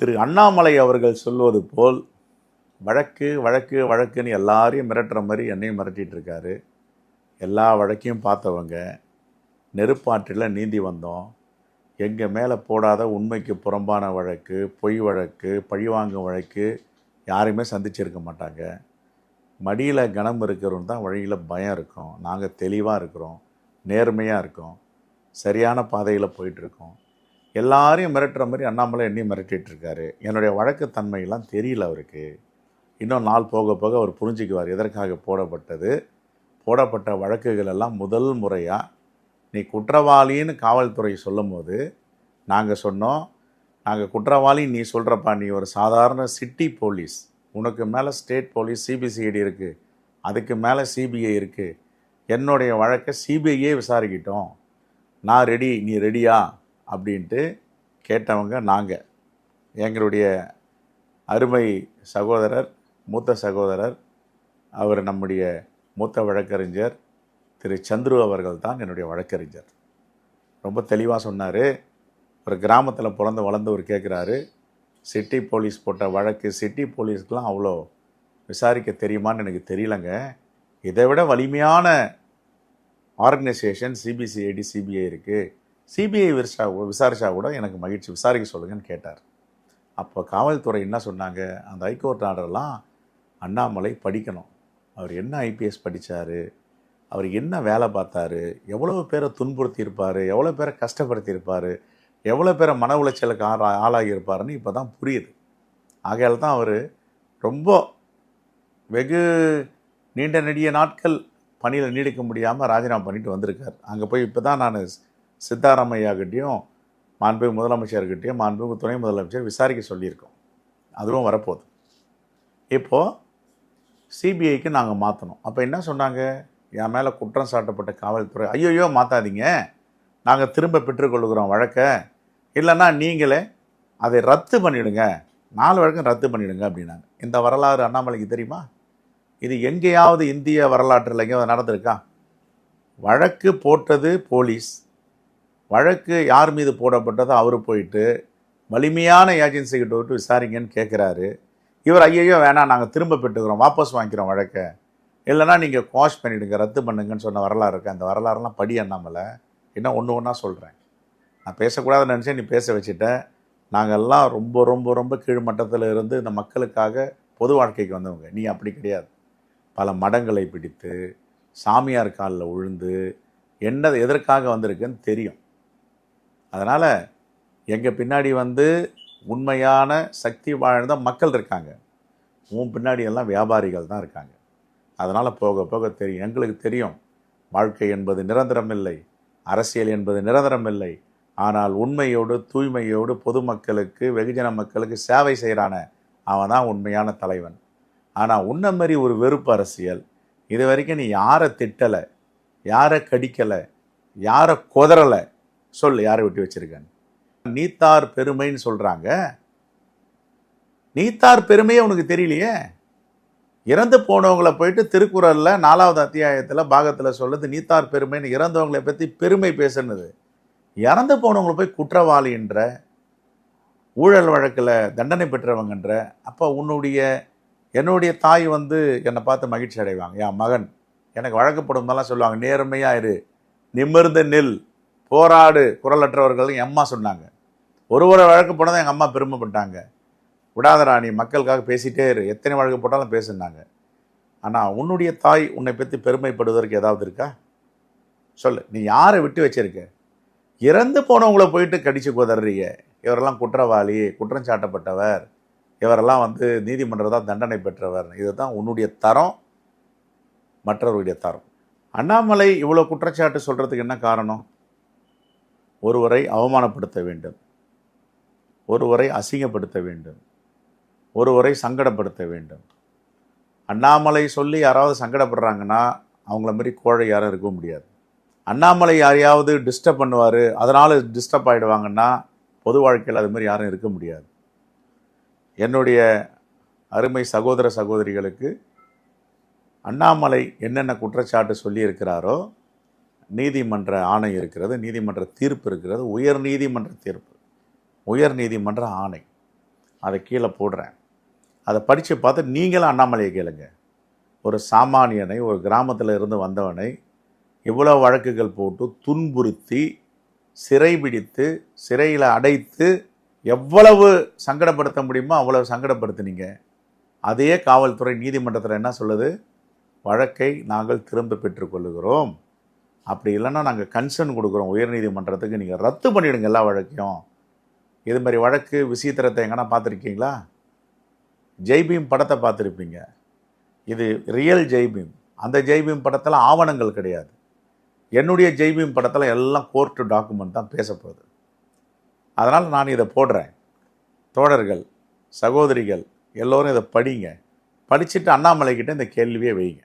திரு அண்ணாமலை அவர்கள் சொல்வது போல் வழக்கு வழக்கு வழக்குன்னு எல்லாரையும் மிரட்டுற மாதிரி என்னையும் மிரட்டிகிட்டு இருக்காரு. எல்லா வழக்கையும் பார்த்தவங்க நெருப்பாற்றில் நீந்தி வந்தோம். எங்கள் மேலே போடாத உண்மைக்கு புறம்பான வழக்கு பொய் வழக்கு பழிவாங்கும் வழக்கு யாரையுமே சந்திச்சிருக்க மாட்டாங்க. மடியில் கனம் இருக்கிறவன் தான் வழியில் பயம் இருக்கும். நாங்கள் தெளிவாக இருக்கிறோம். நேர்மையாக இருக்கோம். சரியான பாதையில் போயிட்டுருக்கோம் எல்லாரையும் மிரட்டுற மாதிரி அண்ணாமலை என்னையும் மிரட்டிட்டு இருக்காரு என்னுடைய வழக்கு தன்மையெல்லாம் தெரியல அவருக்கு. இன்னும் நாள் போக போக அவர் புரிஞ்சுக்குவார் எதற்காக போடப்பட்டது. போடப்பட்ட வழக்குகள் எல்லாம் முதல் முறையாக நீ குற்றவாளின்னு காவல்துறை சொல்லும்போது நாங்கள் சொன்னோம். நாங்கள் குற்றவாளி நீ சொல்கிறப்பா நீ ஒரு சாதாரண சிட்டி போலீஸ். உனக்கு மேலே ஸ்டேட் போலீஸ் சிபிசிஐடி இருக்குது அதுக்கு மேலே சிபிஐ இருக்குது என்னுடைய வழக்கை சிபிஐயே விசாரிக்கிட்டோம். நான் ரெடி நீ ரெடியா? அப்படின்ட்டு கேட்டவங்க நாங்கள் எங்களுடைய அருமை சகோதரர் மூத்த சகோதரர் அவர் நம்முடைய மூத்த வழக்கறிஞர் திரு சந்துரு அவர்கள் தான் என்னுடைய வழக்கறிஞர். ரொம்ப தெளிவாக சொன்னார். ஒரு கிராமத்தில் பிறந்து வளர்ந்தவர் கேட்குறாரு சிட்டி போலீஸ் போட்ட வழக்கு சிட்டி போலீஸ்க்கெலாம் அவ்வளோ விசாரிக்க தெரியுமான்னு எனக்கு தெரியலங்க. இதை விட வலிமையான ஆர்கனைசேஷன் சிபிசிஐடி சிபிஐ இருக்குது சிபிஐ விசாரிச்சா விசாரிச்சா கூட எனக்கு மகிழ்ச்சி. விசாரிக்க சொல்லுங்கன்னு கேட்டார். அப்போ காவல்துறை என்ன சொன்னாங்க? அந்த ஹைகோர்ட் ஆர்டர்லாம் அண்ணாமலை படிக்கணும். அவர் என்ன ஐபிஎஸ் படித்தார் அவர் என்ன வேலை பார்த்தாரு? எவ்வளோ பேரை துன்புறுத்தியிருப்பார்? எவ்வளோ பேரை கஷ்டப்படுத்தியிருப்பார்? எவ்வளோ பேரை மன உளைச்சலுக்கு ஆளா ஆளாகியிருப்பாருன்னு இப்போ தான் புரியுது. ஆகையால் தான் அவர் ரொம்ப வெகு நீண்ட நெடிய நாட்கள் பணியில் நீடிக்க முடியாமல் ராஜினாமா பண்ணிட்டு வந்திருக்கார். அங்கே போய் இப்போ தான் நான் சித்தாராமையாகிட்டையும் மாண்புமிகு முதலமைச்சர்கிட்டையும் மாண்புமிகு துணை முதலமைச்சர் விசாரிக்க சொல்லியிருக்கோம். அதுவும் வரப்போகுது. இப்போது சிபிஐக்கு நாங்கள் மாற்றணும் அப்போ என்ன சொன்னாங்க? என் மேலே குற்றம் சாட்டப்பட்ட காவல்துறை. ஐயோயோ மாற்றாதீங்க நாங்கள் திரும்ப பெற்றுக்கொள்கிறோம் வழக்கை. இல்லைன்னா நீங்களே அதை ரத்து பண்ணிவிடுங்க நாலு வழக்கம் ரத்து பண்ணிவிடுங்க அப்படின்னாங்க. இந்த வரலாறு அண்ணாமலைக்கு தெரியுமா? இது எங்கேயாவது இந்திய வரலாற்றில் எங்கேயாவது நடந்திருக்கா? வழக்கு போட்டது போலீஸ். வழக்கு யார் மீது போடப்பட்டதோ அவர் போயிட்டு வலிமையான ஏஜென்சிக்கிட்ட விட்டு விசாரிங்கன்னு கேட்குறாரு இவர் ஐயையோ வேணாம் நாங்கள் திரும்ப பெற்றுக்கிறோம் வாபஸ் வாங்கிக்கிறோம் வழக்கை. இல்லைன்னா நீங்கள் காஷ் பண்ணிவிடுங்க ரத்து பண்ணுங்கன்னு சொன்ன வரலாறு இருக்குது அந்த வரலாறுலாம் படி அண்ணாமலை. என்ன ஒன்று ஒன்றா சொல்கிறேன் நான் பேசக்கூடாதுன்னு நினச்சேன் நீ பேச வச்சுட்டேன் நாங்கள் எல்லாம் ரொம்ப ரொம்ப ரொம்ப கீழ்மட்டத்தில் இருந்து இந்த மக்களுக்காக பொது வாழ்க்கைக்கு வந்தவங்க. நீ அப்படி கிடையாது. பல மடங்களை பிடித்து சாமியார் காலில் விழுந்து என்ன எதற்காக வந்திருக்குன்னு தெரியும். அதனால் எங்கள் பின்னாடி வந்து உண்மையான சக்தி வாழ்ந்த மக்கள் இருக்காங்க. உன் பின்னாடி எல்லாம் வியாபாரிகள் தான் இருக்காங்க. அதனால் போக போக தெரியும். எங்களுக்கு தெரியும். வாழ்க்கை என்பது நிரந்தரம் இல்லை. அரசியல் என்பது நிரந்தரம் இல்லை. ஆனால் உண்மையோடு தூய்மையோடு பொதுமக்களுக்கு வெகுஜன மக்களுக்கு சேவை செய்கிறான அவன் தான் உண்மையான தலைவன். ஆனால் உன்ன மாதிரி ஒரு வெறுப்பு அரசியல். இது வரைக்கும் நீ யாரை திட்டலை? யாரை கடிக்கலை? யாரை கொதறலை? சொல் யாரை விட்டு வச்சிருக்கேன்னு. நீத்தார் பெருமைன்னு சொல்கிறாங்க நீத்தார் பெருமையே உனக்கு தெரியலையே? இறந்து போனவங்களை போயிட்டு திருக்குறளில் நாலாவது அத்தியாயத்தில் பாகத்தில் சொல்லுது நீத்தார் பெருமைன்னு இறந்தவங்களை பற்றி பெருமை பேசுனது. இறந்து போனவங்களை போய் குற்றவாளின்ற ஊழல் வழக்கில் தண்டனை பெற்றவங்கன்ற அப்போ உன்னுடைய என்னுடைய தாய் வந்து என்னை பார்த்து மகிழ்ச்சி அடைவாங்க. என் மகன் எனக்கு வழக்கப்படும் போதெல்லாம் சொல்லுவாங்க நேர்மையாக இரு நிமிர்ந்து நில். போராடு குரலற்றவர்கள் என் அம்மா சொன்னாங்க. ஒரு ஒரு வழக்கு போனதும் எங்கள் அம்மா பெருமைப்பட்டாங்க. விடாத ராணி மக்களுக்காக பேசிட்டே இரு. எத்தனை வழக்கு போட்டாலும் பேசுனாங்க ஆனால் உன்னுடைய தாய் உன்னை பற்றி பெருமைப்படுவதற்கு ஏதாவது இருக்கா? சொல்லு. நீ யாரை விட்டு வச்சிருக்க? இறந்து போனவங்கள போயிட்டு கடிச்சு குதறீங்க. இவரெல்லாம் குற்றவாளி குற்றம் சாட்டப்பட்டவர். இவரெல்லாம் வந்து நீதிமன்றத்தால் தண்டனை பெற்றவர். இதுதான் உன்னுடைய தரம் மற்றவருடைய தரம். அண்ணாமலை இவ்வளோ குற்றச்சாட்டு சொல்கிறதுக்கு என்ன காரணம்? ஒருவரை அவமானப்படுத்த வேண்டும். ஒருவரை அசிங்கப்படுத்த வேண்டும். ஒருவரை சங்கடப்படுத்த வேண்டும். அண்ணாமலை சொல்லி யாராவது சங்கடப்படுறாங்கன்னா அவங்கள மாதிரி கோழை யாரும் இருக்க முடியாது. அண்ணாமலை யாரையாவது டிஸ்டர்ப் பண்ணுவார் அதனால் டிஸ்டர்ப் ஆகிடுவாங்கன்னா பொது வாழ்க்கையில் அது மாதிரி யாரும் இருக்க முடியாது. என்னுடைய அருமை சகோதர சகோதரிகளுக்கு அண்ணாமலை என்னென்ன குற்றச்சாட்டு சொல்லியிருக்கிறாரோ நீதிமன்ற ஆணை இருக்கிறது நீதிமன்ற தீர்ப்பு இருக்கிறது உயர் நீதிமன்ற தீர்ப்பு. உயர் நீதிமன்ற ஆணை. அதை கீழே போடுறேன். அதை படித்து பார்த்து நீங்களும் அண்ணாமலையை கேளுங்க. ஒரு சாமானியனை ஒரு கிராமத்தில் இருந்து வந்தவனை இவ்வளோ வழக்குகள் போட்டு துன்புறுத்தி சிறை பிடித்து சிறையில் அடைத்து எவ்வளவு சங்கடப்படுத்த முடியுமோ அவ்வளவு சங்கடப்படுத்துனீங்க. அதே காவல்துறை நீதிமன்றத்தில் என்ன சொல்லுது? வழக்கை நாங்கள் திரும்ப பெற்றுக்கொள்கிறோம் அப்படி இல்லைன்னா நாங்கள் கன்சர்ன் கொடுக்குறோம். உயர்நீதிமன்றத்துக்கு நீங்கள் ரத்து பண்ணிவிடுங்க எல்லா வழக்கையும். இது மாதிரி வழக்கு விசித்திரத்தை எங்கன்னா பார்த்துருக்கீங்களா? ஜெய்பீம் படத்தை பார்த்துருப்பீங்க. இது ரியல் ஜெய்பீம் அந்த ஜெய்பீம் படத்தில் ஆவணங்கள் கிடையாது. என்னுடைய ஜெய்பீம் படத்தில் எல்லாம் கோர்ட்டு டாக்குமெண்ட் தான் பேசப்போகுது. அதனால் நான் இதை போடுறேன். தோழர்கள் சகோதரிகள் எல்லோரும் இதை படிங்க. படிச்சுட்டு அண்ணாமலைக்கிட்ட இந்த கேள்வியை வைங்க.